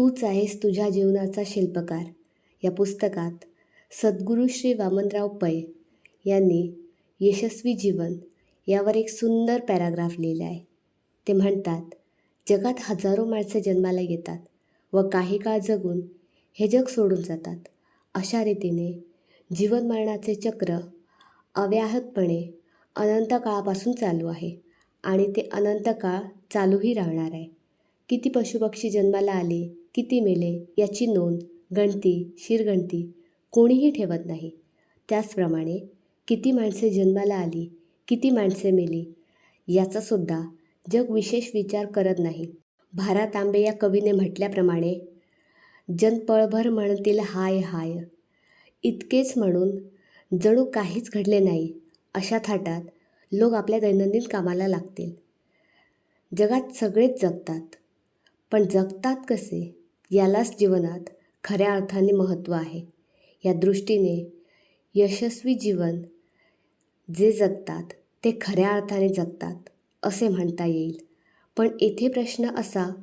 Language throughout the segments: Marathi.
तूच आहेस तुझ्या जीवनाचा शिल्पकार. या पुस्तकात सद्गुरू श्री वामनराव पै यांनी यशस्वी जीवन यावर एक सुंदर पॅराग्राफ लिहिला आहे. ते म्हणतात जगात हजारो माणसे जन्माला येतात व काही काळ जगून हे जग सोडून जातात. अशा रीतीने जीवन मरणाचे चक्र अव्याहतपणे अनंत काळापासून चालू आहे आणि ते अनंत काळ चालूही राहणार आहे. किती पशुपक्षी जन्माला आले किती मेले याची नोंद गणती शिरगणती कोणीही ठेवत नाही. त्याचप्रमाणे किती माणसे जन्माला आली किती माणसे मेली याचासुद्धा जग विशेष विचार करत नाही. भारा तांबे या कवीने म्हटल्याप्रमाणे जन पळभर म्हणतील हाय हाय. इतकेच म्हणून जणू काहीच घडले नाही अशा थाटात लोक आपल्या दैनंदिन कामाला लागतील. जगात सगळेच जगतात. पण जगतात कसे? यालाच जीवनात खऱ्या अर्थाने महत्त्व आहे. या दृष्टीने यशस्वी जीवन जे जगतात ते खऱ्या अर्थाने जगतात असे म्हणता येईल. पण येथे प्रश्न असा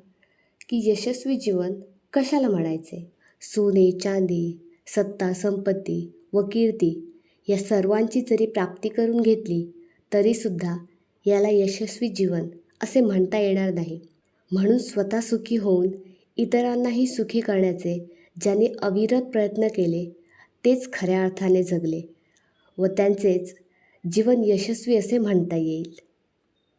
की यशस्वी जीवन कशाला म्हणायचे? सोने चांदी सत्ता संपत्ती व कीर्ती या सर्वांची जरी प्राप्ती करून घेतली तरीसुद्धा याला यशस्वी जीवन असे म्हणता येणार नाही. म्हणून स्वतः सुखी होऊन इतरांनाही सुखी करण्याचे ज्यांनी अविरत प्रयत्न केले तेच खऱ्या अर्थाने जगले व त्यांचेच जीवन यशस्वी असे म्हणता येईल.